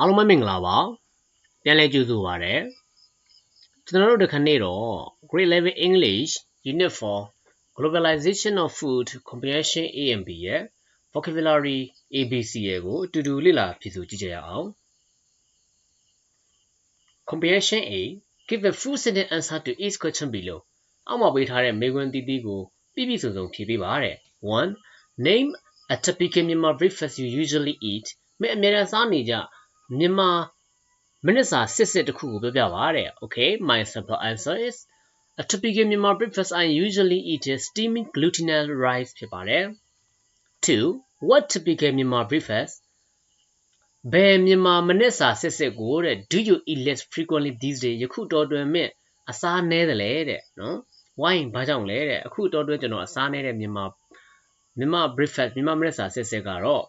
အားလုံးပဲမင်္ဂလာပါပြန်လည်ကြိုဆိုပါရစေကျွန်တော်တို့ဒီခနေ့တော့ Grade Level English Unit 4 Globalization of Food Comprehension A and B ရဲ့ Vocabulary ABC ရဲ့ကိုအတူတူလေ့လာဖြည့်ဆိုကြည့်ကြရအောင် Comprehension A Give a full sentence answer to each question below အောက်မှာပေးထားတဲ့မေးခွန်းတီးတီးကိုပြည့်ပြည့်စုံစုံဖြေပေးပါတဲ့1 Name a typical Myanmar breakfast you usually eat မင်းအများအားစားနေကြ မြန်မာမိနစ်စာစစ်စစ်တစ်ခုကိုပြောပြပါတဲ့ Okay my simple answer is a typical Myanmar breakfast I usually eat is steaming glutinous rice ဖြစ်ပါတယ်2 what typical Myanmar breakfast ဘယ်မြန်မာမိနစ်စာစစ်စစ်ကိုတဲ့ do you eat less frequently these days ယခုတော်တွင်မြင့်အစားနည်းတယ်လေတဲ့နော် why ဘာကြောင့်လဲတဲ့အခုတော်တွင်ကျွန်တော်အစားနည်းတဲ့မြန်မာမြန်မာ breakfast မြန်မာမိနစ်စာစစ်စစ်ကတော့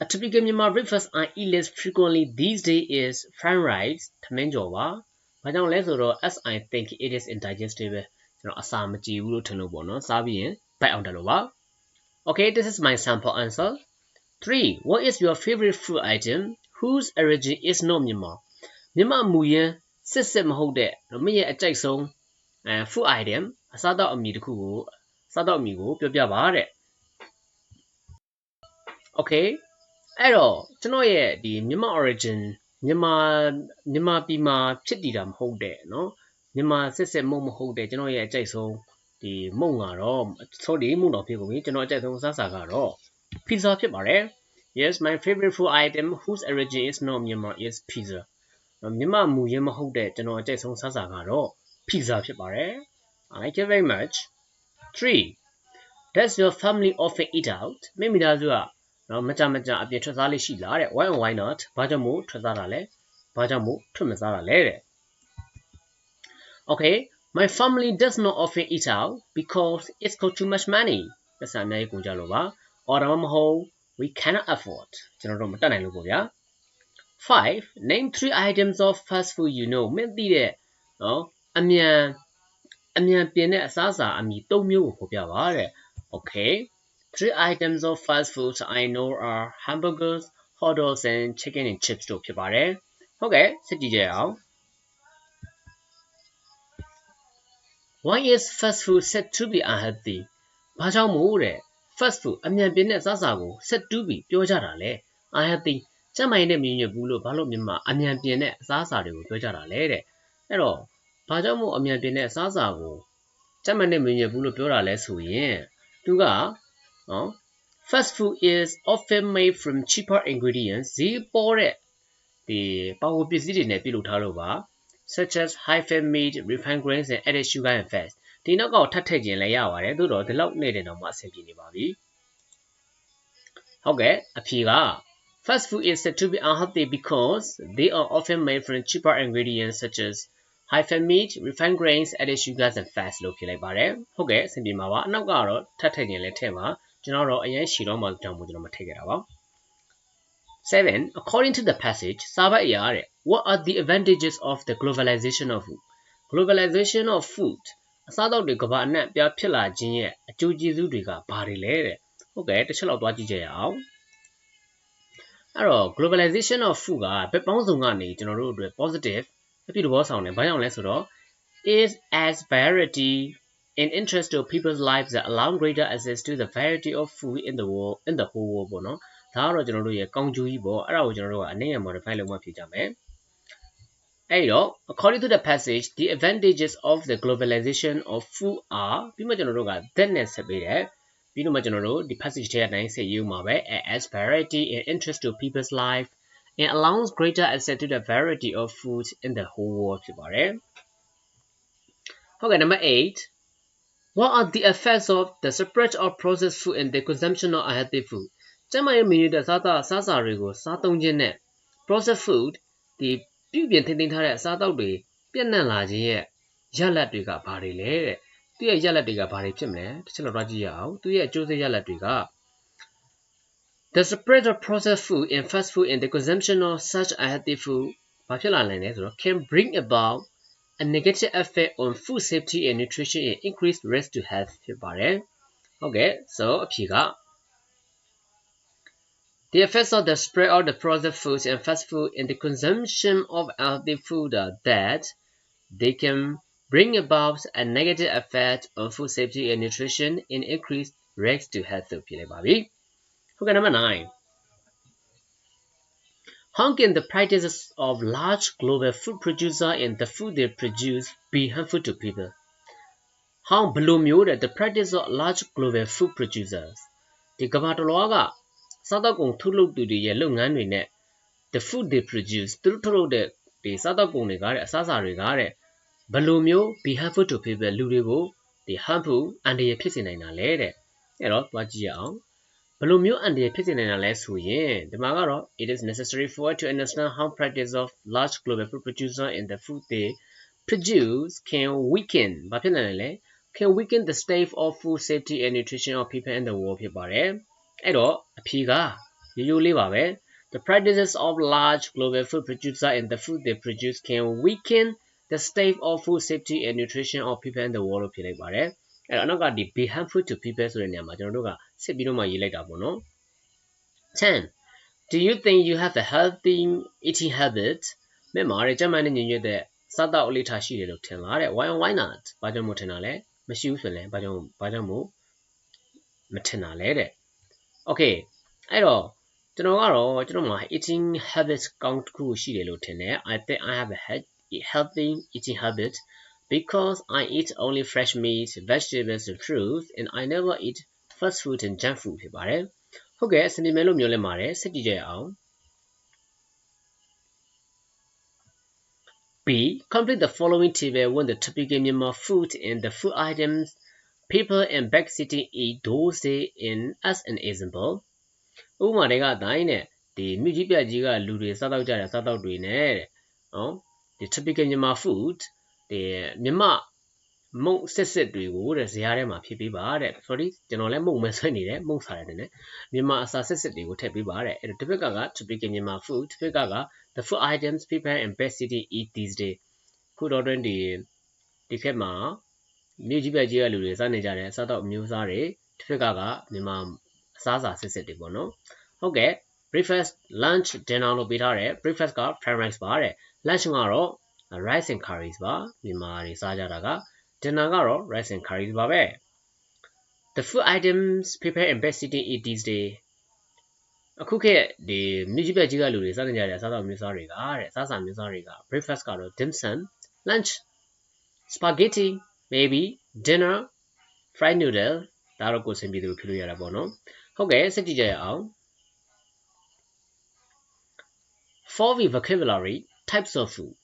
A typical Myanmar breakfast I eat less frequently these days is fried rice ထမင်းကြော်ပါ။ဘာကြောင့်လဲဆိုတော့ as I think it is indigestible ကျွန်တော်အစာမကြည့်ဘူးလို့ထင်လို့ပေါ့နော်။စားပြီးရင်ဘိုက်အောင်တယ်လို့ပါ။ Okay, this is my sample answer. 3. What is your favorite food item whose origin is not Myanmar? မြန်မာမူရင်းစစ်စစ်မဟုတ်တဲ့မင်းရဲ့အကြိုက်ဆုံးအဲ food item အစားတော့အမည်တစ်ခုကိုစားတော့အမည်ကိုပြောပြပါတဲ့။ Okay အဲ့တော့ကျွန်တော်ရဲ့ဒီမြန်မာ origin မြန်မာမြန်မာပြည်မှာဖြစ်တည်တာမဟုတ်တဲ့เนาะမြန်မာစစ်စစ်မုံမဟုတ်တဲ့ကျွန်တော်ရဲ့အကြိုက်ဆုံးဒီမုံကတော့ sorry မုံတော့ဖြစ်ကုန်ပြီကျွန်တော်အကြိုက်ဆုံးစားစာကတော့ pizza ဖြစ်ပါတယ် Yes my favorite food item whose origin is not Myanmar is pizza မြန်မာမူရင်းမဟုတ်တဲ့ကျွန်တော်အကြိုက်ဆုံးစားစာကတော့ pizza ဖြစ်ပါတယ် I like it very much 3 Does your family often eat out မိမိသားစုက နော်မကြမကြအပြင်ထွက်စားလေးရှိလားတဲ့ why and why not ဘာကြောင့်မို့ထွက်စားတာလဲဘာကြောင့်မို့ထွက်မစားတာလဲတဲ့ Okay my family does not often eat out because it's cost too much money ပတ်စံအများကြီးကုန်ကြလို့ပါ or ဒါမှမဟုတ် we cannot afford ကျွန်တော်တို့မတတ်နိုင်လို့ပေါ့ဗျာ5 name three items of fast food you know မင်းသိတဲ့နော်အမြန်အမြန်ပြင်တဲ့အစားအစာအမည်၃မျိုးကိုဖော်ပြပါတဲ့ okay Three items of fast food I know are hamburgers, hot dogs and chicken and chips တို့ဖြစ်ပါတယ်။ဟုတ်ကဲ့စစ်ကြည့်ကြရအောင်။ Why is fast food said to be unhealthy? ဘာကြောင့်မို့တဲ့ fast food အမြန်ပြင်းတဲ့အစားအစာကို set to be ပြောကြတာလဲ။ unhealthy ကျန်းမာရေးနဲ့မညီညွတ်ဘူးလို့ဘာလို့မြန်မာအမြန်ပြင်းတဲ့အစားအစာတွေကိုပြောကြတာလဲတဲ့။အဲ့တော့ဘာကြောင့်မို့အမြန်ပြင်းတဲ့အစားအစာကိုကျန်းမာရေးနဲ့မညီညွတ်ဘူးလို့ပြောတာလဲဆိုရင်သူက နော် fast food is often made from cheaper ingredients ဈေးပေါ်တဲ့ဒီပါဝပစ္စည်းတွေနဲ့ပြုလုပ်ထားလို့ပါ such as high fat meat refined grains and added sugar and fats ဒီနောက်ကထပ်ထည့်ခြင်းလည်းရပါတယ်သို့တော့ဒီလောက်နေတယ်တော့မှအဆင်ပြေနေပါပြီဟုတ်ကဲ့အဖြေက Fast food is said to be unhealthy because they are often made from cheaper ingredients such as high fat meat, refined grains, added sugars and fats လို့ဖြစ်လိုက်ပါတယ်။ဟုတ်ကဲ့အဆင်ပြေမှာပါ။အနောက်ကတော့ထပ်ထည့်ခြင်းလည်းထည့်ပါ ကျွန်တော်တော့အရင်ရှည်တော့မှကြောင့်မို့ကျွန်တော်မထည့်ခဲ့တာပါ7 according to the passage စာပတ်အရာတဲ့ what are the advantages of the globalization of food globalization of food အစားအသောက်တွေကမ္ဘာအနှံ့ပြဖြစ်လာခြင်းရဲ့အကျိုးကျေးဇူးတွေကဘာတွေလဲတဲ့ဟုတ်ကဲ့တစ်ချက်လောက်သွားကြည့်ကြရအောင်အဲ့တော့ globalization of food ကဘက်ပေါင်းစုံကနေကျွန်တော်တို့အတွက် positive အပြုသဘောဆောင်တယ်ဘာကြောင့်လဲဆိုတော့ is as variety in interest to people's lives that allow greater access to the variety of food in the world in the whole world ပေါ့နော်ဒါကတော့ကျွန်တော်တို့ရဲ့ကောင်းကျိုးကြီးပေါ့အဲ့ဒါကိုကျွန်တော်တို့ကအနည်းငယ် modify လုပ်မှဖြစ်ကြမယ်အဲ့တော့ according to the passage the advantages of the globalization of food are ပြီးမှကျွန်တော်တို့က that နဲ့ဆက်ပေးတယ်ပြီးတော့မှကျွန်တော်တို့ဒီ passage ထဲကအတိုင်းဆက်ရေးမှာပဲ as variety in interest to people's life and allows greater access to the variety of food in the whole world ဖြစ်ပါတယ်ဟုတ်ကဲ့ number 8 What are the effects of the separate or processed food and the consumption of unhealthy food? ကျန်းမာရေးမင်းတဲ့စားသားစားစာတွေကိုစားသုံးခြင်းနဲ့ processed food ဒီပြုပြင်ထိန်းသိမ်းထားတဲ့အစားအသောက်တွေပြန့်နှံ့လာခြင်းရဲ့ရလဒ်တွေကဘာတွေလဲတဲ့သူရဲ့ရလဒ်တွေကဘာတွေဖြစ်မလဲတစ်ချက်တော့ကြည့်ရအောင်သူရဲ့အကျိုးဆက်ရလဒ်တွေက The spread of processed food and fast food and the consumption of such unhealthy food ဘာဖြစ်လာနိုင်လဲဆိုတော့ can bring about a negative effect on food safety and nutrition and increased risk to health ဖြစ်ပါတယ်။ဟုတ်ကဲ့ so အဖြေက The effects of the spread of the processed foods and fast food in the consumption of healthy food are that they can bring about a negative effect on food safety and nutrition in increased risk to health ဆိုဖြစ်လိုက်ပါပြီ။ဟုတ်ကဲ့နံပါတ်9 How can the practices of large global food producers and the food they produce be harmful to people? How ဘယ်လိုမျိုးတဲ့ the practice of large global food producers ဒီကမ္ဘာတစ်လွှားကစားသောက်ကုန်ထုတ်လုပ်သူတွေရဲ့လုပ်ငန်းတွေနဲ့ the food they produce သူတို့ထုတ်လုပ်တဲ့ဒီစားသောက်ကုန်တွေကတဲ့အစားအစာတွေကတဲ့ဘယ်လိုမျိုး be harmful to people လူတွေကိုဒီ harmful အန္တရာယ်ဖြစ်စေနိုင်တာလဲတဲ့အဲ့တော့သွားကြည့်ရအောင် ဘယ်လိုမျိုးအန္တရာယ်ဖြစ်စေနိုင်တာလဲဆိုရင်ဒီမှာကတော့ it is necessary for to understand how practice of large global food producer in the food they produce can weaken ဘာဖြစ်နိုင်လဲ can weaken the state of food safety and nutrition of people in the world ဖြစ်ပါတယ်အဲ့တော့အဖြေကရိုးရိုးလေးပါပဲ The practices of large global food producer and the food they produce can weaken the state of food safety and nutrition of people in the world လို့ဖြစ်လိုက်ပါတယ် အဲ့တော့အနောက်ကဒီ be harmful to people ဆိုတဲ့နေရာမှာကျွန်တော်တို့ကစစ်ပြီးတော့မှရေးလိုက်တာပေါ့နော်10 Do you think you have a healthy eating habit မဲ့မှာတဲ့ကျန်းမာတဲ့ညဉ့်ညွတ်တဲ့စားတောက်အလေးထားရှိတယ်လို့ထင်လားတဲ့ why why not ဘာကြောင့်မို့ထင်တာလဲမရှိဘူးဆိုရင်လည်းဘာကြောင့်ဘာကြောင့်မို့မထင်တာလဲတဲ့ okay အဲ့တော့ကျွန်တော်ကတော့ကျွန်တော်မှာ eating habits ကောင်းတစ်ခုရှိတယ်လို့ထင်တယ် I think I have a healthy eating habit because I eat only fresh meat, vegetables and fruits and I never eat fast food and junk food ဖြစ်ပါတယ်ဟုတ်ကဲ့စနေမဲလို့မျိုးလဲပါတယ်စကြည့်ကြရအောင် B. Complete the following table when the typical Myanmar food and the food items people in back city eat those day in as an example ဥပမာတွေကတိုင်းနဲ့ဒီမြကြီးပြကြီးကလူတွေစားတော့ကြတဲ့စားတော့တွေနဲ့တဲ့နော်ဒီ typical မြန်မာ food ဒီ မြန်မာမုံစစ်စစ်တွေကိုတဲ့ဇာတ်ထဲမှာဖြည့်ပေးပါတဲ့ sorry ကျွန်တော်လည်းမုံမဲဆွဲနေတယ်မုံစားရတယ်နဲ့မြန်မာအစာစစ်စစ်တွေကိုထည့်ပေးပါတဲ့အဲ့တော့တစ်ဖက်ကက typical မြန်မာ food တစ်ဖက်ကက the food items people in best city eat these days ခုတော့တွင်ဒီဒီခက်မှာမြို့ကြီးပဲကြီးကလူတွေစားနေကြတယ်စားတော့မျိုးစားတွေတစ်ဖက်ကကမြန်မာအစားအစာစစ်စစ်တွေပေါ့နော်ဟုတ်ကဲ့ breakfast lunch dinner လို့ပေးထားတယ် breakfast က fried rice ပါတဲ့ lunch ကတော့ rice and curries ပါမြန်မာတွေစားကြတာက dinner ကတော့ rice and curries ပါပဲ the food items prepared in best city eat these day အခုခေတ်ဒီမြကြီးပဲကြီးကလူတွေစားနေကြတဲ့စားသောက်မျိုးစားတွေကတဲ့စားစာမျိုးစားတွေက breakfast ကတော့ dim sum lunch spaghetti maybe dinner fried noodle ဒါတော့ကိုယ်စင်ပြီးသူဖြစ်လို့ရတာပေါ့နော်ဟုတ်ကဲ့စကြည့်ကြရအောင် for the vocabulary types of food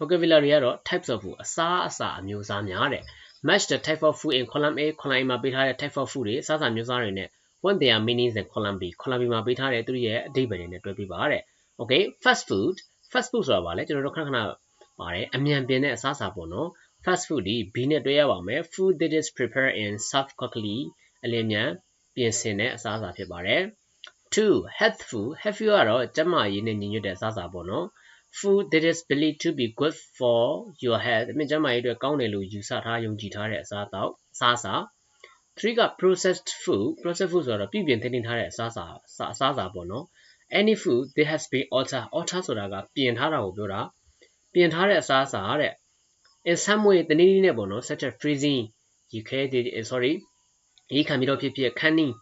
vocabulary ကတော့ types of food အစားအစာအမျိုးအစားများတဲ့ match the type of food in column A column A မှာပေးထားတဲ့ type of food တွေအစားအစာမျိုးစားတွေနဲ့ when they are meanings in column B column B မှာပေးထားတဲ့သူရဲ့အဓိပ္ပာယ်တွေနဲ့တွဲပေးပါတဲ့ okay fast food fast food ဆိုတာဗာလဲကျွန်တော်တို့ခဏခဏပါတယ်အမြန်ပြင်းတဲ့အစားအစာပေါ့နော် fast food ဒီ B နဲ့တွဲရပါမယ် food that is prepared and served quickly အလင်းမြန်ပြင်ဆင်တဲ့အစားအစာဖြစ်ပါတယ်2 health food health food ကတော့ကျန်းမာရေးနဲ့ညီညွတ်တဲ့အစားအစာပေါ့နော် food that is believed to be good for your health မြင့်ကျန်းမာရေးအတွက်ကောင်းတယ်လို့ယူဆထားယုံကြည်ထားတဲ့အစားအသောက်အစားအစာ3က processed food processed food ဆိုတော့ပြုပြင်ထင်းထင်းထားတဲ့အစားအစာအစားအစာပေါ့နော် any food that has been altered altered ဆိုတာကပြင်ထားတာကိုပြောတာပြင်ထားတဲ့အစားအစာတဲ့ in some way တနည်းနည်းနဲ့ပေါ့နော် such as freezing ရေခဲတွေ sorry ရေခံပြီးတော့ဖြစ်ဖြစ် canning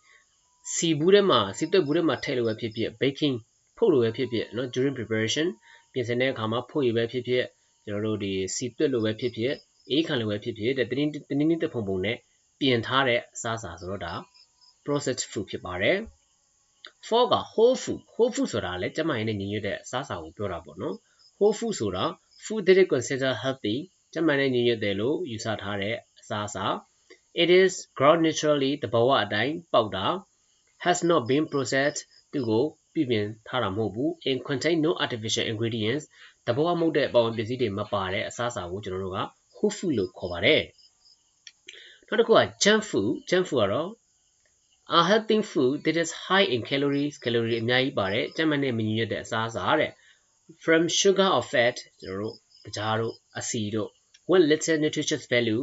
စီဘူးထဲမှာစီသွက်ဘူးထဲမှာထည့်လို့ပဲဖြစ်ဖြစ် baking ဖုတ်လို့ပဲဖြစ်ဖြစ်နော် during preparation ပြင်ဆင်တဲ့အခါမှာဖို့ရပဲဖြစ်ဖြစ်ကျွန်တော်တို့ဒီစီသွက်လို့ပဲဖြစ်ဖြစ်အေးခံလို့ပဲဖြစ်ဖြစ်တဲ့တင်းတင်းတင်းတဖုံဖုံနဲ့ပြင်ထားတဲ့အစားအစာဆိုတော့ဒါ processed food ဖြစ်ပါတယ်။ for က whole food whole food ဆိုတာလည်းကျမရင်းနဲ့ညီညွတ်တဲ့အစားအစာကိုပြောတာပေါ့နော်။ whole food ဆိုတာ food that is considered healthy ကျမရင်းနဲ့ညီညွတ်တယ်လို့ယူဆထားတဲ့အစားအစာ it is grown naturally တဘာဝအတိုင်းပေါက်တာ has not been processed သူကို ပြည်ပြင်ထားတာမဟုတ်ဘူး in contain no artificial ingredients တဘာဝမဟုတ်တဲ့ပေါင်ပစ္စည်းတွေမပါတဲ့အစားအစာကိုကျွန်တော်တို့က whole food လို့ခေါ်ပါတယ်နောက်တစ်ခုက junk food junk food ကတော့ a healthy food that is high in calories calorie အများကြီးပါတယ်ကျန်းမာတဲ့မညီညွတ်တဲ့အစားအစာတဲ့ from sugar or fat ကျွန်တော်တို့ကြားတို့အဆီတို့ with little nutritious value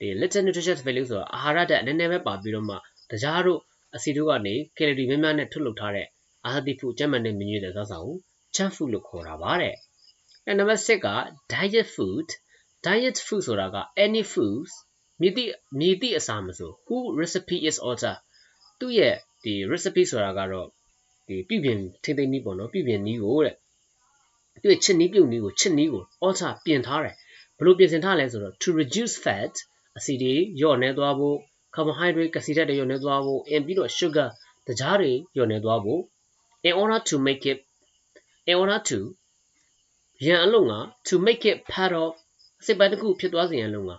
ဒီ little nutritious value ဆိုတာအာဟာရဓာတ်နည်းနည်းပဲပါပြီးတော့မှတကြားတို့အဆီတို့ကနေကယ်လရီများများနဲ့ထုတ်လုပ်ထားတဲ့ unhealthy food ကျန်းမာတဲ့မြင့်မြင့်တဲ့စားစာကို junk food လို့ခေါ်တာပါတဲ့အဲနံပါတ်6က diet food diet food ဆိုတာက any foods မြည်သည့်မြည်သည့်အစာမဆို who recipe is altered သူ့ရဲ့ဒီ recipe ဆိုတာကတော့ဒီပြုပြင်ထိမ့်သိမ့်နည်းပေါ့နော်ပြုပြင်နည်းကိုတဲ့သူ့ရဲ့ချစ်နည်းပြုတ်နည်းကိုချစ်နည်းကို alter ပြင်ထားတယ်ဘယ်လိုပြင်ဆင်ထားလဲဆိုတော့ to reduce fat အဆီတွေလျော့နေသွားဖို့ carbohydrate ကစီဓာတ်တွေလျော့နေသွားဖို့အင်ပြီးတော့ sugar တကြားတွေလျော့နေသွားဖို့ in order to make it in order to ရန်အလုံးက to make it part of စိတ်ပိုင်းတစ်ခုဖြစ်သွားစေရန်လုံးက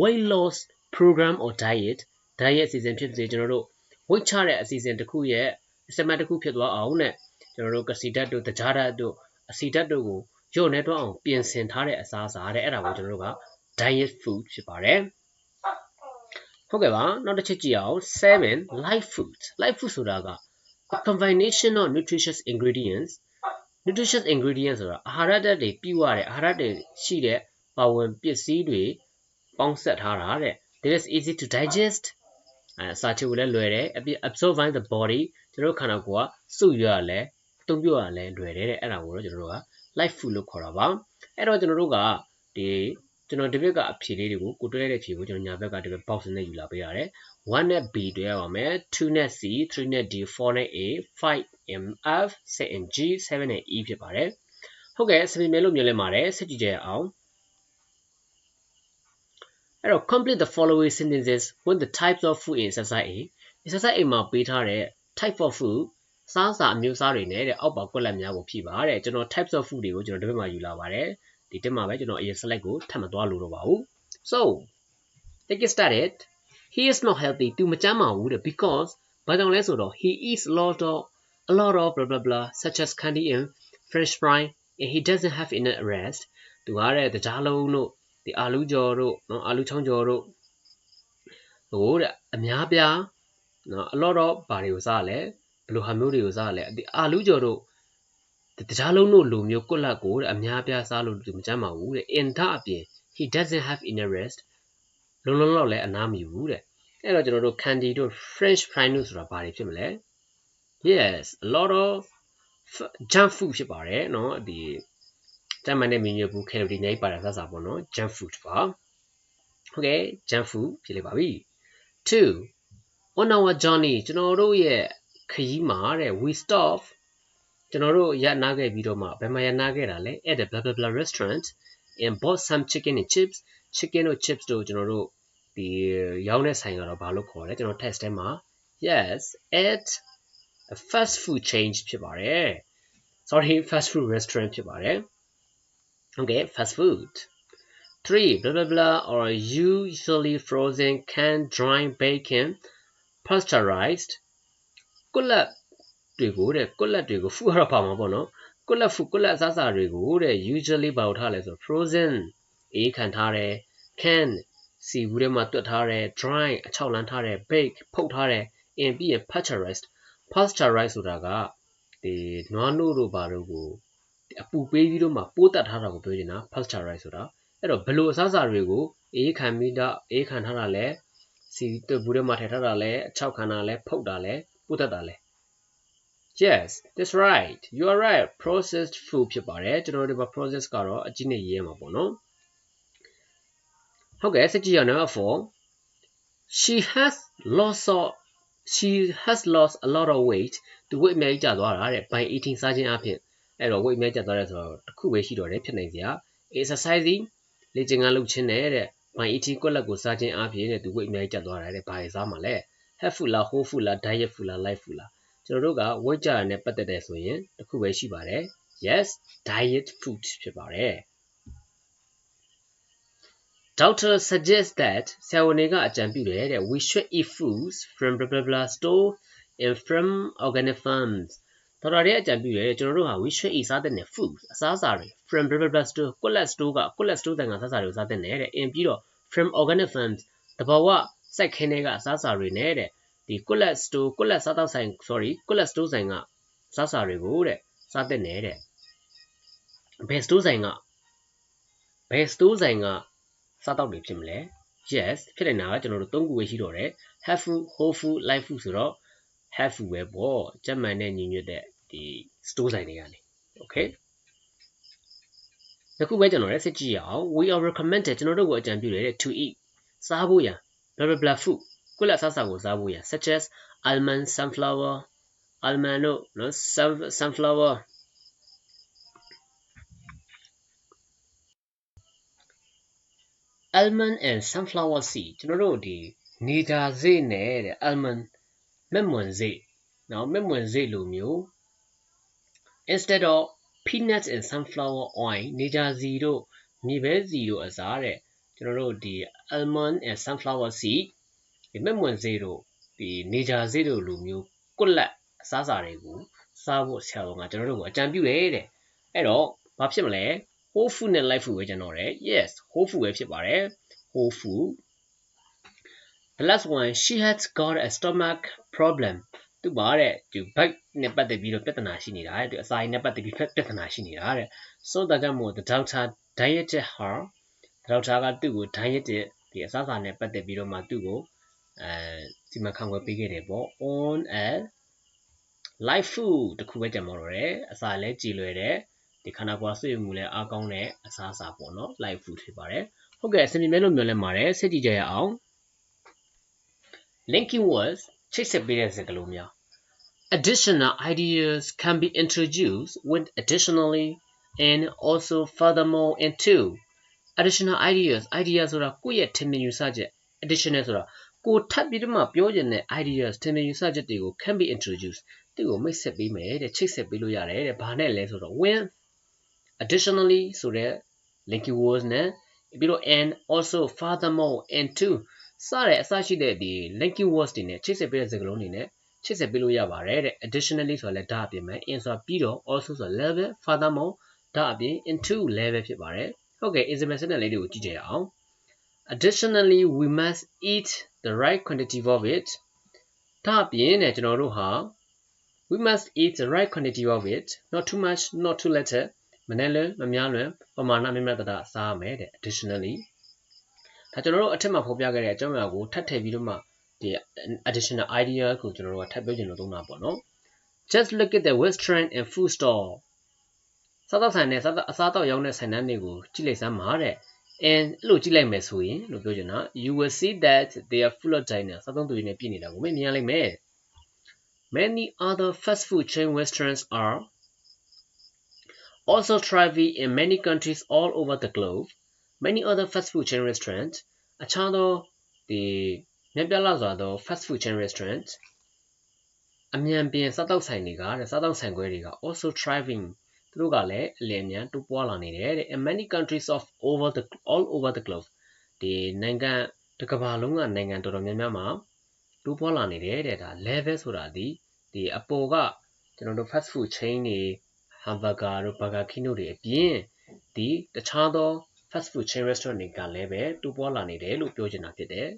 weight loss program or diet diet အစီအစဉ်ဖြစ်စေကျွန်တော်တို့ weight ချတဲ့အစီအစဉ်တစ်ခုရဲ့စက်မတစ်ခုဖြစ်သွားအောင်နဲ့ကျွန်တော်တို့ကစီဓာတ်တို့တကြားဓာတ်တို့အစီဓာတ်တို့ကိုညှို့နေတော့အောင်ပြင်ဆင်ထားတဲ့အစားအစာတဲ့အဲ့ဒါကိုကျွန်တော်တို့က diet food ဖြစ်ပါတယ်ဟုတ်ကဲ့ပါနောက်တစ်ချက်ကြည့်အောင်7 light food light food ဆိုတာက a combination of nutritious ingredients nutritious ingredients ဆိုတာအာဟာရဓာတ်တွေပြည့်ဝတဲ့အာဟာရဓာတ်တွေရှိတဲ့ပါဝင်ပစ္စည်းတွေပေါင်းစပ်ထားတာတဲ့ this is easy to digest အဲစာချုပ်လည်းလွယ်တယ်အပြည့် absorb by the body ကျွန်တော်ခန္ဓာကိုယ်ကစုရရလဲတုံ့ပြောရလဲလွယ်တယ်တဲ့အဲ့ဒါကိုတော့ကျွန်တော်တို့က light food လို့ခေါ်တာပါအဲ့တော့ကျွန်တော်တို့ကဒီကျွန်တော်ဒီဘက်ကအဖြေလေးတွေကိုကိုတွဲတဲ့ဖြေကိုကျွန်တော်ညာဘက်ကဒီဘက် box နဲ့ယူလာပေးရတယ် 1နဲ့ B တွဲရပါမယ်2နဲ့ C 3နဲ့ D 4နဲ့ A 5 M F 6 N G 7နဲ့ E ဖြစ်ပါတယ်ဟုတ်ကဲ့စပင်မဲလို့မြင်လဲပါတယ်ဆက်ကြည့်ကြရအောင်အဲ့တော့ complete the following sentences with the types of food in exercise A exercise A မှာပေးထားတဲ့ type of food စားစာအမျိုးအစားတွေနဲ့တဲ့အောက်ပါကွက်လက်များကိုဖြည့်ပါတဲ့ကျွန်တော် types of food တွေကိုကျွန်တော်ဒီဘက်မှာယူလာပါတယ်ဒီတက်မှာပဲကျွန်တော်အရင် select ကိုထပ်မသွားလို့တော့ပါဘူး so let's get started he is not healthy သူမကျန်းမာဘူးတဲ့ because ဘာကြောင့်လဲဆိုတော့ he eats a lot of a lot of blah blah blah such as candy and french fry and he doesn't have enough rest သူကတဲ့တကြားလုံးတို့ဒီအာလူကြော်တို့နော်အာလူချောင်းကြော်တို့ဟိုတဲ့အများပြားနော် a lot of ဘာတွေကိုစားရလဲဘယ်လိုဟာမျိုးတွေကိုစားရလဲဒီအာလူကြော်တို့တကြားလုံးတို့လူမျိုးကွက်လက်ကိုတဲ့အများပြားစားလို့ဒီမကြမ်းပါဘူးတဲ့ in ဒါအပြင် he doesn't have enough rest လုံးလုံးတော့လည်းအနားမယူဘူးတဲ့ အဲ့တော့ကျွန်တော်တို့ candy တို့ french fry တို့ဆိုတာဘာတွေဖြစ်မလဲ yes a lot of junk food ဖြစ်ပါတယ်เนาะဒီတမန်နဲ့မင်းရဘူး calorie နဲ့ပါတဲ့စားစာပေါ့เนาะ junk food ပါဟုတ်ကဲ့ junk food ဖြစ်လိမ့်ပါပြီ2 on our journey ကျွန်တော်တို့ရဲ့ခရီးမှာတဲ့ we stop ကျွန်တော်တို့ရနာခဲ့ပြီးတော့မှဘယ်မှာရနာခဲ့တာလဲ at the blah blah blah restaurant and bought some chicken and chips chicken တို့ chips တို့ကျွန်တော်တို့ ဒီရောင်းတဲ့ဆိုင်ကတော့ဘာလို့ခေါ်လဲကျွန်တော် test ထဲမှာ yes at a fast food chain ဖြစ်ပါတယ် sorry fast food restaurant ဖြစ်ပါတယ် okay fast food 3 blah blah blah or usually frozen canned dry bacon pasteurized ကုလတ်တွေကိုတဲ့ကုလတ်တွေကိုဖူရပါမှာပေါ့နော်ကုလတ်ဖူကုလတ်အစားအစာတွေကိုတဲ့ usually ဘာလို့ထားလဲဆို frozen အေးခံထားတယ် can စီဘူးထဲမှာတွတ်ထားတယ် dry အချောက်လန်းထားတယ် bake ဖုတ်ထားတယ် in ပြီးရင် pasteurized pasteurized ဆိုတာကဒီနွားနို့တို့ဘာတို့ကိုအပူပေးပြီးတော့မှပိုးတက်ထားတာကိုပြောချင်တာ pasteurized ဆိုတာအဲ့တော့ဘယ်လိုအစားအစာတွေကိုအေးခံပြီးတော့အေးခံထားတာလဲစီတွတ်ဘူးထဲမှာထည့်ထားတာလဲအချောက်ခံတာလဲဖုတ်တာလဲပိုးတက်တာလဲ Yes that's right you are right processed food ဖြစ်ပါတယ်ကျွန်တော်တို့ဒီမှာ process ကတော့အကြည့်နဲ့ရေးရမှာပေါ့နော် ဟုတ်ကဲ့စကြည့်ရအောင် number 4 she has lost of she has lost a lot of weight သူ weight အများကြီးကျသွားတာတဲ့ by eating စားခြင်းအပြင်အဲ့တော့ weight အများကျသွားတယ်ဆိုတော့တစ်ခုပဲရှိတော့တယ်ဖြစ်နိုင်စရာ exercising လေ့ကျင့်ခန်းလုပ်ခြင်းနဲ့တဲ့ by eating ကွက်လက်ကိုစားခြင်းအပြင်တဲ့သူ weight အများကြီးကျသွားတာတဲ့ဘာတွေစားမှာလဲ health food လား whole food လား diet food လား life food လားကျွန်တော်တို့က weight ကျတာနဲ့ပတ်သက်တဲ့ဆိုရင်တစ်ခုပဲရှိပါတယ် yes diet food ဖြစ်ပါတယ် Doctor suggests that ဆရာဝန်တွေကအကြံပြုတယ်တဲ့ we should eat foods from blah blah blah store and from organic farms ဒေါက်တာတွေအကြံပြုတယ်ကျွန်တော်တို့ဟာ we should eat စားတဲ့ foods အစားအစာတွေ from blah blah blah store ကွက်လက် store ကကွက်လက် store တိုင်ကစားစာတွေကိုစားတဲ့တဲ့ in ပြီးတော့ from organic farms တဘာဝစိုက်ခင်းတွေကအစားအစာတွေနဲ့တဲ့ဒီကွက်လက် store ကွက်လက်စားတောက်ဆိုင် sorry ကွက်လက် store ဆိုင်ကစားစာတွေကိုတဲ့စားတဲ့တဲ့ဘယ် store ဆိုင်ကဘယ် store ဆိုင်က စားတောက်တွေဖြစ်မလဲ yes ဖြစ်နေတာကကျွန်တော်တို့သုံးခုပဲရှိတော့တယ် have food whole food life food ဆိုတော့ have food ပဲပေါ့ကျက်မှန်တဲ့ညီညွတ်တဲ့ဒီ store ဆိုင်တွေကနေ okay အခုပဲကျွန်တော်လည်းစစ်ကြည့်ရအောင် we are recommended ကျွန်တော်တို့ကိုအကြံပြုတယ် to eat စားဖို့ရန် blah blah blah food ကုလအစားအစာကိုစားဖို့ရန် such as almond sunflower almond တို့နော် sunflower almond and sunflower seed ကျွန်တော်တို့ဒီနေကြစေ့နဲ့တဲ့ almond မက်မွန်စေ့နော်မက်မွန်စေ့လိုမျိုး instead of peanuts and sunflower oil နေကြစီတို့မြေပဲစီတို့အစားတဲ့ကျွန်တော်တို့ဒီ almond and sunflower seed ဒီမက်မွန်စေ့တို့ဒီနေကြစေ့တို့လိုမျိုးကွက်လက်အစားအစာတွေကိုစားဖို့ဆရာတော်ကကျွန်တော်တို့ကိုအကြံပြုတယ်တဲ့အဲ့တော့ဘာဖြစ်မလဲ whole food နဲ့ live food ပဲကျွန်တော်တယ် yes whole food ပဲဖြစ်ပါတယ် whole food the last one she had got a stomach problem သူပါတဲ့ဒီ bite နဲ့ပတ်သက်ပြီးတော့ပြဿနာရှိနေတာတဲ့သူအစာရည်နဲ့ပတ်သက်ပြီးပြဿနာရှိနေတာတဲ့ so ဒါကြောင့်မို့ the doctor dieted her the doctor ကသူ့ကို dieted ဒီအစားအစာနဲ့ပတ်သက်ပြီးတော့မှသူ့ကိုအဲဒီမှာခံွယ်ပေးခဲ့တယ်ပေါ့ on a live food တခုပဲကြံမော်တော့တယ်အစာလည်းကြည်လွယ်တယ် ဒီခန္ဓာကိုယ်ဆွေးမှုလည်းအားကောင်းတဲ့အစားအစာပေါ့နော် live food ဖြစ်ပါတယ်ဟုတ်ကဲ့အစီအမဲလို့မျှော်လင့်ပါတယ်စိတ်ကြည်ကြရအောင် linking words ချိတ်ဆက်ပေးတဲ့စကားလုံးများ additional ideas can be introduced with additionally and also furthermore and to additional ideas idea ဆိုတာကိုယ့်ရဲ့ထင်မြင်ယူဆချက် additional ဆိုတာကိုထပ်ပြီးတော့မှပြောချင်တဲ့ ideas ထင်မြင်ယူဆချက်တွေကို can be introduced သူ့ကိုမိတ်ဆက်ပေးမယ်တဲ့ချိတ်ဆက်ပေးလို့ရတယ်တဲ့ဘာနဲ့လဲဆိုတော့ when additionally ဆိုတဲ့ linking words နဲ့ပြီးတော့ and also furthermore and to စတဲ့အစရှိတဲ့ဒီ linking words တွေနဲ့ချိတ်ဆက်ပေးတဲ့စကားလုံးတွေနဲ့ချိတ်ဆက်ပေးလို့ရပါတယ်တဲ့ additionally ဆိုတာလည်းဒါအပြင်မှာ in ဆိုတာပြီးတော့ also ဆိုတာ level furthermore ဒါအပြင် into level ဖြစ်ပါတယ်ဟုတ်ကဲ့ example စနစ်လေးတွေကိုကြည့်ကြရအောင် additionally we must eat the right quantity of it ဒါအပြင်နဲ့ကျွန်တော်တို့ဟာ we must eat the right quantity of it not too much not too little မနဲ့လွယ်မများလွယ်ပမာဏမြတ်မြတ်တတစားရမယ်တဲ့ additionally ဒါကျွန်တော်တို့အထက်မှာဖော်ပြခဲ့တဲ့အကြောင်းအရာကိုထပ်ထည့်ပြီးတော့မှဒီ additional idea ကိုကျွန်တော်တို့ကထပ်ပြောချင်လို့သုံးတာပေါ့နော် just look at the restaurant and food store စားတော့ဆိုင်နဲ့စားတော့အစားတော့ရောင်းတဲ့ဆိုင်တန်းတွေကိုကြည့်လိုက်စမ်းပါတဲ့ and အဲ့လိုကြည့်လိုက်မယ်ဆိုရင်လို့ပြောချင်တာ you will see that they are full of diners စားသုံးသူတွေနဲ့ပြည့်နေတာကိုမမြင်ရလိမ့်မယ် many other fast food chain restaurants are also thriving in many countries all over the globe many other fast food chain restaurants အခြားသောဒီမြက်ပြလာစွာသော fast food chain restaurants အမြန်ပြင်စားတောက်ဆိုင်တွေကတဲ့စားတောက်ဆိုင်ခွဲတွေက also thriving သူတို့ကလည်းအလည်အမြန်တိုးပွားလာနေတယ်တဲ့ in many countries of over the all over the globe ဒီနိုင်ငံတစ်ကမ္ဘာလုံးကနိုင်ငံတော်တော်များများမှာတိုးပွားလာနေတယ်တဲ့ဒါ level ဆိုတာဒီဒီအပေါ်ကကျွန်တော်တို့ fast food chain တွေ hamburger တို့ burger king တို့တွေအပြင်ဒီတခြားသော fast food chain restaurant တွေကလည်းပဲတိုးပွားလာနေတယ်လို့ပြောချင်တာဖြစ်တယ်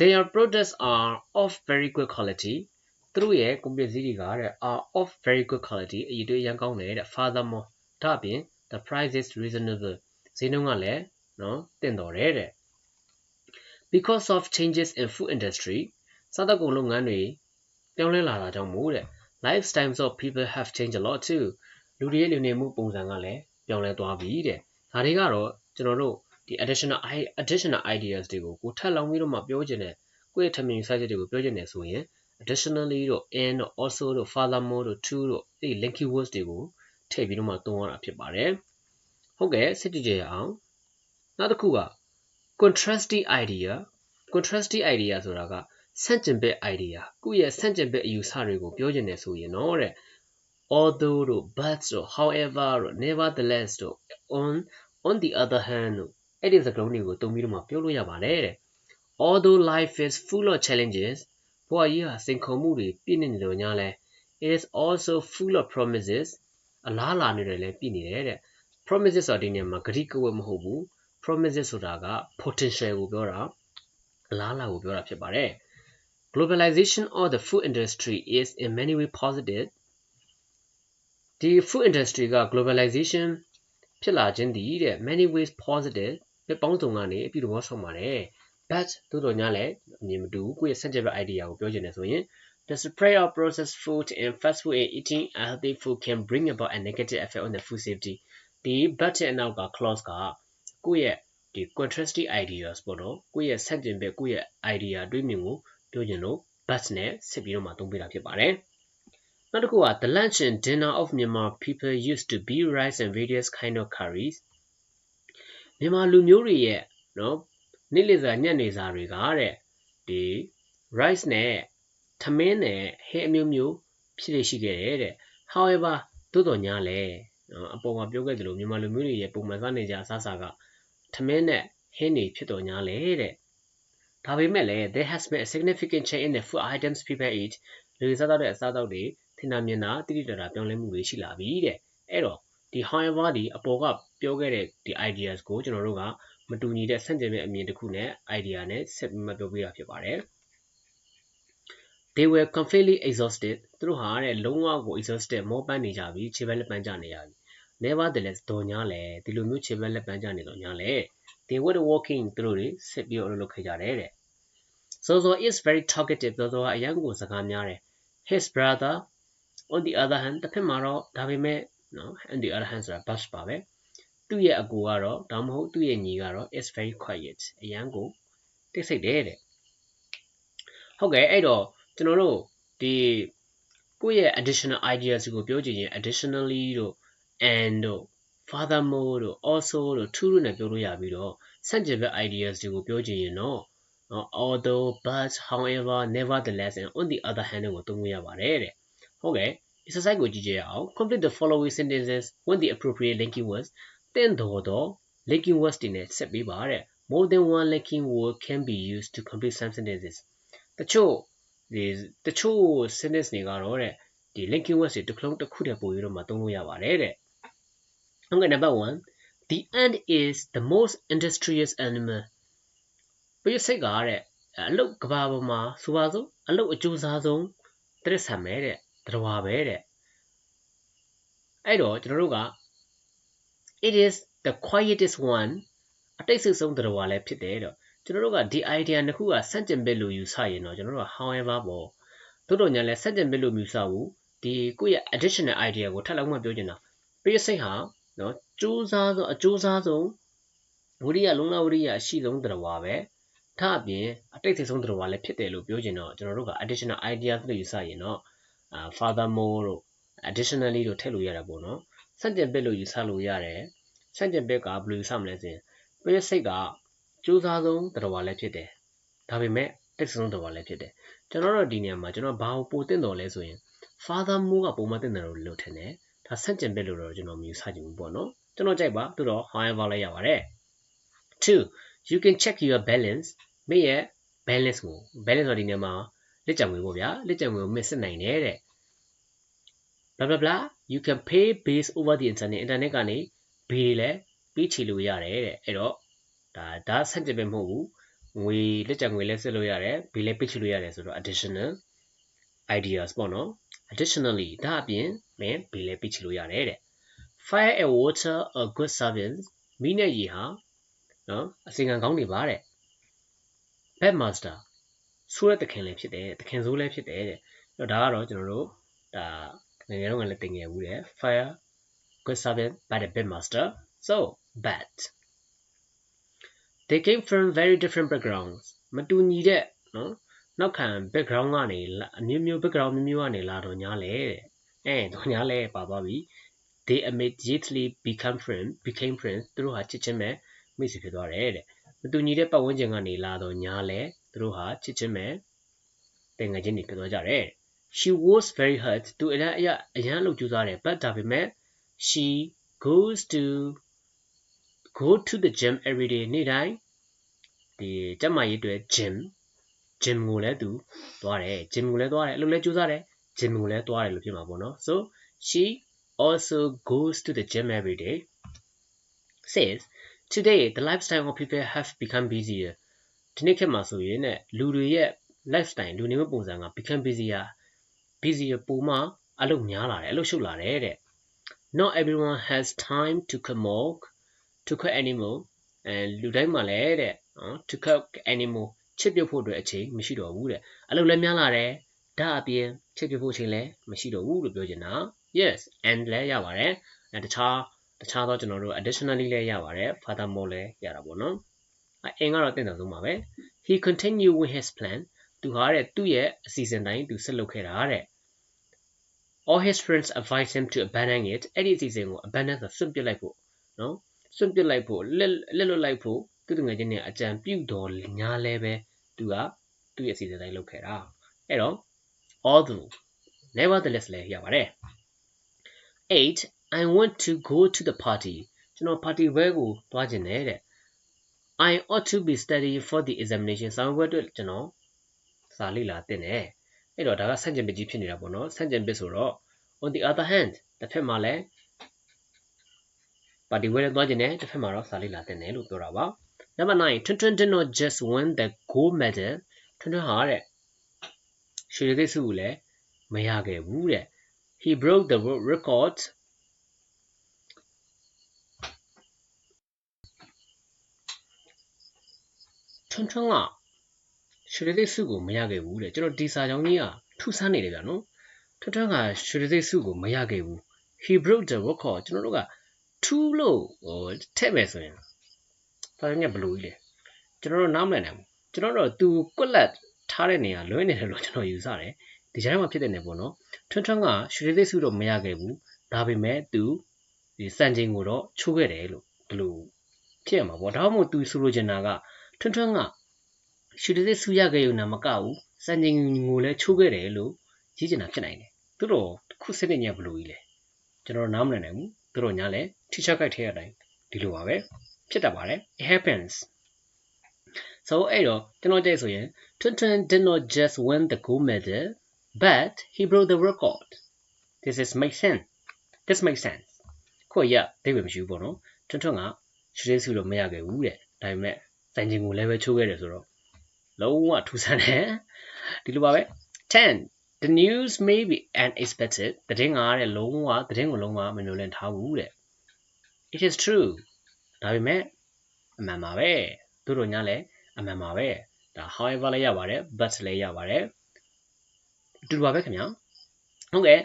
Their products are of very good quality သူတို့ရဲ့ကုန်ပစ္စည်းတွေကတဲ့ are of very good quality အရေးတွေရန်ကောင်းတယ်တဲ့ furthermore ဒါအပြင် the price is reasonable ဈေးနှုန်းကလည်းနော်တင့်တော်တယ်တဲ့ because of changes in food industry စားသောက်ကုန်လုပ်ငန်းတွေပြောင်းလဲလာတာကြောင့်မို့တဲ့ lifestyles of people have changed a lot too လူတွေရဲ့လူနေမှုပုံစံကလည်းပြောင်းလဲသွားပြီတဲ့ဒါတွေကတော့ကျွန်တော်တို့ဒီ additional additional ideas တွေကိုကိုထပ်လောင်းပြီးတော့မှပြောချင်တဲ့ကိုယ့်ရဲ့ထမြင်စာချက်တွေကိုပြောချင်တယ်ဆိုရင် additionally တို့ and တို့ also တို့ furthermore တို့ to တို့အဲ့ linky words တွေကိုထည့်ပြီးတော့မှသုံးရတာဖြစ်ပါတယ်ဟုတ်ကဲ့စစ်ကြည့်ကြရအောင်နောက်တစ်ခုက contrasting idea contrasting idea ဆိုတာက ဆန့်ကျင်ဘက် idea ကိုယ့်ရဲ့ဆန့်ကျင်ဘက်အယူဆတွေကိုပြောချင်တယ်ဆိုရင်တော့တဲ့ although တို့ but တို့ however တို့ nevertheless တို့ on on the other hand တို့အဲ့ဒီစကားလုံးတွေကိုသုံးပြီးတော့မှပြောလို့ရပါတယ်တဲ့ although life is full of challenges ဘဝကြီးဟာစိန်ခေါ်မှုတွေပြည့်နေတယ်လို့ညာလဲ it is also full of promises အလားလာနေတယ်လည်းပြည့်နေတယ်တဲ့ promises ဆိုတာဒီနေရာမှာဂတိကဝတ်မဟုတ်ဘူး promises ဆိုတာက potential ကိုပြောတာအလားလာကိုပြောတာဖြစ်ပါတယ် globalization of the food industry is in many way positive ဒီ food industry က globalization ဖြစ်လာခြင်းတည်တဲ့ many ways positive ပြပေါင်းစုံကနေအပြုသဘောဆောင်ပါတယ် but သို့တော်ညာလည်းအမြင်မတူဘူးကိုယ့်ရဲ့ subject idea ကိုပြောချင်တယ်ဆိုရင် the spread of processed food and fast food and eating unhealthy food can bring about a negative effect on the food safety ဒီ budget အနောက်က clause ကကိုယ့်ရဲ့ဒီ contrasting ideas ပေါ့နော်ကိုယ့်ရဲ့ဆန့်ကျင်ဘက်ကိုယ့်ရဲ့ idea အတွေးမြင်ကို ပြောချင်လို့ but နဲ့ဆက်ပြီးတော့မှသုံးပေးတာဖြစ်ပါတယ်နောက်တစ်ခုက the lunch and dinner of Myanmar people used to be rice and various kind of curries မြန်မာလူမျိုးတွေရဲ့နော်နေ့လည်စာညနေစာတွေကတဲ့ဒီ rice နဲ့ထမင်းနဲ့ဟဲအမျိုးမျိုးဖြစ်နေရှိခဲ့တယ်တဲ့ however သို့တော်ညာလဲအပေါ်မှာပြောခဲ့သလိုမြန်မာလူမျိုးတွေရဲ့ပုံမှန်စားနေကြအစားအစာကထမင်းနဲ့ဟင်းနေဖြစ်တော်ညာလဲတဲ့ ဒါပေမဲ့လည်း there has been a significant change in the food items people eat လူစားတော့တဲ့အစားအသောက်တွေထင်တာမြင်တာတိတိကျကျပြောင်းလဲမှုတွေရှိလာပြီတဲ့အဲ့တော့ဒီ however ဒီအပေါ်ကပြောခဲ့တဲ့ဒီ ideas ကိုကျွန်တော်တို့ကမတူညီတဲ့ဆန့်ကျင်ဘက်အမြင်တစ်ခုနဲ့ idea နဲ့ဆက်ပြီးမှပြောပြတာဖြစ်ပါတယ် they were completely exhausted သူတို့ဟာတဲ့လုံးဝကို exhausted မောပန်းနေကြပြီခြေပက်လက်ပန်းကြနေရပြီ nevertheless ဒေါ်ညာလဲဒီလိုမျိုးခြေပက်လက်ပန်းကြနေတော့ညာလဲ they were walking သူတို့တွေဆက်ပြီးတော့အလုပ်လုပ်ခဲ့ကြတယ်တဲ့ so so is very talkative ဆိုတော့အရန်ကိုစကားများတယ် his brother on the other hand တစ်ဖက်မှာတော့ဒါပေမဲ့နော် on the other hand ဆိုတာ bush ပါပဲသူ့ရဲ့အကူကတော့ဒါမှမဟုတ်သူ့ရဲ့ညီကတော့ is very quiet အရန်ကိုတိတ်ဆိတ်တယ်တဲ့ဟုတ်ကဲ့အဲ့တော့ကျွန်တော်တို့ဒီကိုယ့်ရဲ့ additional ideas ကိုပြောကြည့်ရင် additionally တို့ and တို့ furthermore တို့ also တို့ to တို့နဲ့ပြောလို့ရပြီးတော့ဆန့်ကျင်ဘက် ideas တွေကိုပြောကြည့်ရင်တော့ although but however nevertheless and on the other hand ကိုသုံးလို့ရပါတယ်တဲ့ဟုတ်ကဲ့ exercise ကိုကြည့်ကြရအောင် complete the following sentences when the appropriate linking words တင့်တော်တော့ linking words တွေနဲ့ဆက်ပေးပါတဲ့ more than one linking word can be used to complete some sentences တချို့ဒီတချို့ sentence တွေကတော့တဲ့ဒီ linking words တွေတစ်ခုလုံးတစ်ခုတည်းပို့ပြီးတော့မှသုံးလို့ရပါတယ်တဲ့ ဟုတ်ကဲ့ number 1 the ant is the most industrious animal ပြည့်စိတ်ကတဲ့အလုတ်ကဘာပေါ်မှာဆိုပါစို့အလုတ်အကျိုးစားဆုံးတရစ္ဆာန်ပဲတဲ့တရားပဲတဲ့အဲ့တော့ကျွန်တော်တို့က it is the quietest one အတိတ်ဆိတ်ဆုံးတရားလည်းဖြစ်တယ်တော့ကျွန်တော်တို့ကဒီ idea နှစ်ခုကစန့်ကျင်ဘက်လို့ယူဆရင်တော့ကျွန်တော်တို့က however ပေါ့တို့တော့ညာလဲစန့်ကျင်ဘက်လို့ယူဆဘူးဒီကိုယ့်ရဲ့ additional idea ကိုထပ်လောက်မှပြောချင်တာ basic ဟာ နော်စူးစမ်းဆုံးအကျိုးစားဆုံးဝိရိယလုံလဝိရိယအရှိဆုံးတရားပဲထအပြင်အတိတ်ဆိတ်ဆုံးတရားလည်းဖြစ်တယ်လို့ပြောချင်တော့ကျွန်တော်တို့က additional idea လို့ယူဆရင်တော့ furthermore တို့ additionally တို့ထည့်လို့ရတာပေါ့နော်စန့်ကျင်ဘက်လို့ယူဆလို့ရတယ်စန့်ကျင်ဘက်ကဘယ်လိုယူဆမလဲဆိုရင် basic ကကြိုးစားဆုံးတရားလည်းဖြစ်တယ်ဒါပေမဲ့တက်ဆုံးတရားလည်းဖြစ်တယ်ကျွန်တော်တို့ဒီနေရာမှာကျွန်တော်ဘာကိုပိုတင်တော်လဲဆိုရင် father mo ကပုံမှန်တင်တယ်လို့လို့ထင်တယ် ဒါဆန့်ကျင်ဘက်လို့တော့ကျွန်တော်မယူဆချင်ဘူးပေါ့နော်ကျွန်တော်ကြိုက်ပါသို့တော့ however လည်းရပါတယ် two you can check your balance မိရဲ့ balance ကို balance ဆိုဒီနေရာမှာလက်ကြံငွေပေါ့ဗျာလက်ကြံငွေကိုမစ်စစ်နိုင်တယ်တဲ့ blah blah blah you can pay bills over the internet internet ကနေ bill လည်းပြီးချီလို့ရတယ်တဲ့အဲ့တော့ဒါဒါဆန့်ကျင်ဘက်မဟုတ်ဘူးငွေလက်ကျန်ငွေလဲစစ်လို့ရတယ်ဘီလဲပစ်ချလို့ရတယ်ဆိုတော့ additional ideas ပေါ့နော် additionally ဒါအပြင်မင်းဘီလဲပစ်ချလို့ရတယ်တဲ့ fire and water a good service မိနဲ့ရေဟာနော်အစီအကံကောင်းနေပါတဲ့ bed master ဆိုးတဲ့တခင်လည်းဖြစ်တယ်တခင်ဆိုးလည်းဖြစ်တယ်တဲ့အဲ့တော့ဒါကတော့ကျွန်တော်တို့ဒါငယ်ငယ်တော့လည်းတင်ငယ်ဘူးတဲ့ fire good service by the bed master so bad they came from very different backgrounds မတူညီတဲ့နော် နောက်ခံ background ကနေအမျိုးမျိုး background မျိုးမျိုးကနေလာတော့ညာလေအဲတော့ညာလေပါပါပြီ they immediately become friend became friends သူတို့ဟာချစ်ချင်းပဲမိတ်ဆွေဖြစ်သွားတယ်တဲ့မတူညီတဲ့ပတ်ဝန်းကျင်ကနေလာတော့ညာလေသူတို့ဟာချစ်ချင်းပဲတင်ငယ်ချင်းတွေဖြစ်သွားကြတယ် she was very hurt သူအရန်အရအရန်လို့ကြိုးစားတယ် but ဒါပေမဲ့ she goes to go to the gym every day နေ့တိုင်းဒီတက်မရေးအတွက် gym gym ကိုလည်းသူသွားတယ် gym ကိုလည်းသွားတယ်အလုပ်လည်းကြိုးစားတယ် gym ကိုလည်းသွားတယ်လို့ဖြစ်မှာပေါ့နော် so she also goes to the gym every day says today the lifestyle of people have become busier ဒီနေ့ခေတ်မှာဆိုရင်ねလူတွေရဲ့ lifestyle လူနေမှုပုံစံက become busier busier ပုံမှအလုပ်များလာတယ်အလုပ်ရှုပ်လာတယ်တဲ့ not everyone has time to cook more to cook anymore အဲလူတိုင်းမှာလည်းတဲ့နော် to cook anymore ချစ်ပြုတ်ဖို့အတွက်အချိန်မရှိတော့ဘူးတဲ့အလုပ်လည်းများလာတယ်ဒါအပြင်ချစ်ပြဖို့အချိန်လည်းမရှိတော့ဘူးလို့ပြောချင်တာ yes and လည်းရပါတယ်အဲတခြားတခြားတော့ကျွန်တော်တို့ additionally လည်းရပါတယ် furthermore လည်းရတာပေါ့နော်အဲအင်ကတော့တင်တယ်ဆုံးပါပဲ he continue with his plan သူဟာတဲ့သူ့ရဲ့အစီအစဉ်တိုင်းသူဆက်လုပ်ခဲ့တာတဲ့ all his friends advised him to abandon it အဲ့ဒီအစီအစဉ်ကို abandon ဆိုစွန့်ပစ်လိုက်ဖို့နော်စွန့်ပစ်လိုက်ဖို့လက်လက်လွတ်လိုက်ဖို့သူတငယ်ချင်းတွေအကြံပြုတော်ညာလဲပဲ သူကသူ့ရဲ့အစီအစဉ်တိုင်းလုပ်ခဲ့တာအဲ့တော့ although nevertheless လည်းရပါတယ်8 I want to go to the party ကျွန်တော် party ဘဲကိုသွားခြင်းတယ်တဲ့ I ought to be studying for the examination ဆောင်းဘွဲအတွက်ကျွန်တော်စာလေ့လာတင်တယ်အဲ့တော့ဒါကဆန့်ကျင်ဘက်ကြီးဖြစ်နေတာပေါ့နော်ဆန့်ကျင်ဘက်ဆိုတော့ on the other hand တစ်ဖက်မှာလည်းပါတီဝဲလည်းသွားခြင်းနဲ့တစ်ဖက်မှာတော့စာလေ့လာတင်တယ်လို့ပြောတာပါ number 9 Twin did not just win the gold medal ထွန်းထွန်းဟာတဲ့ရွှေသိစုကိုလည်းမရခဲ့ဘူးတဲ့ he broke the world record ထွန်းထွန်းကရွှေသိစုကိုမရခဲ့ဘူးတဲ့ကျွန်တော်ဒီစာကြောင်းကြီးကထူဆန်းနေတယ်ဗျာနော်ထွန်းထွန်းကရွှေသိစုကိုမရခဲ့ဘူး he broke the record ကျွန်တော်တို့ကထူးလို့ဟိုထည့်မယ်ဆိုရင် စာကြောင်းကဘယ်လိုကြီးလဲကျွန်တော်တို့နားမလည်နိုင်ဘူးကျွန်တော်တို့သူကွက်လက်ထားတဲ့နေရာလွဲနေတယ်လို့ကျွန်တော်ယူဆတယ်ဒီကြားမှာဖြစ်တဲ့နေပေါ့နော်ထွန်းထွန်းကရွှေသိစုတော့မရခဲ့ဘူးဒါပေမဲ့သူဒီစံချိန်ကိုတော့ချိုးခဲ့တယ်လို့ဒီလိုဖြစ်ရမှာပေါ့ဒါမှမဟုတ်သူဆိုလိုချင်တာကထွန်းထွန်းကရွှေသိစုရခဲ့ရုံနဲ့မကဘူးစံချိန်ကိုလည်းချိုးခဲ့တယ်လို့ကြီးချင်တာဖြစ်နိုင်တယ်သူတို့ခုစစ်တဲ့ညဘလို့ကြီးလဲကျွန်တော်နားမလည်နိုင်ဘူးသူတို့ညာလဲ teacher guide ထဲရတိုင်းဒီလိုပါပဲ ဖြစ်တတ်ပါတယ် it happens so အဲ့တော့ကျွန်တော်ကြိုက်ဆိုရင် Twin did not just win the gold medal but he broke the record this is make sense this makes sense ကိုရဒိတ်ပဲမရှိဘူးပေါ့နော်ထွန်းထွန်းကရွှေစုတော့မရခဲ့ဘူးတဲ့ဒါပေမဲ့စံချိန်ကိုလည်းပဲချိုးခဲ့တယ်ဆိုတော့လုံးဝထူးဆန်းတယ်ဒီလိုပါပဲ10 the news may be unexpected သတင်းကတဲ့လုံးဝသတင်းကိုလုံးဝမမျှော်လင့်ထားဘူးတဲ့ it is true ဒါပေမဲ့အမှန်ပါပဲသူတို့ညာလည်းအမှန်ပါပဲဒါ however လည်းရပါတယ် but လည်းရပါတယ်အတူတူပါပဲခင်ဗျာဟုတ်ကဲ့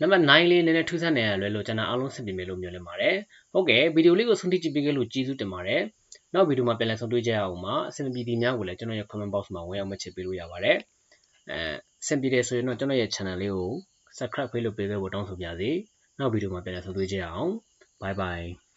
နံပါတ်9လေးနည်းနည်းထူးဆန်းနေရလွယ်လို့ကျွန်တော်အားလုံးဆင်ပြေမယ်လို့မျှော်လင့်ပါတယ်ဟုတ်ကဲ့ဗီဒီယိုလေးကိုဆုံးဖြတ်ကြည့်ပေးခဲ့လို့ကျေးဇူးတင်ပါတယ်နောက်ဗီဒီယိုမှာပြန်လည်ဆုံတွေ့ကြရအောင်ပါအဆင်ပြေဒီများကိုလည်းကျွန်တော်ရဲ့ comment box မှာဝင်အောင်မချစ်ပေးလို့ရပါတယ်အဲအဆင်ပြေတယ်ဆိုရင်တော့ကျွန်တော်ရဲ့ channel လေးကို subscribe ပေးလို့ပေးခဲ့ဖို့တောင်းဆိုပါရစေနောက်ဗီဒီယိုမှာပြန်လည်ဆုံတွေ့ကြရအောင် bye bye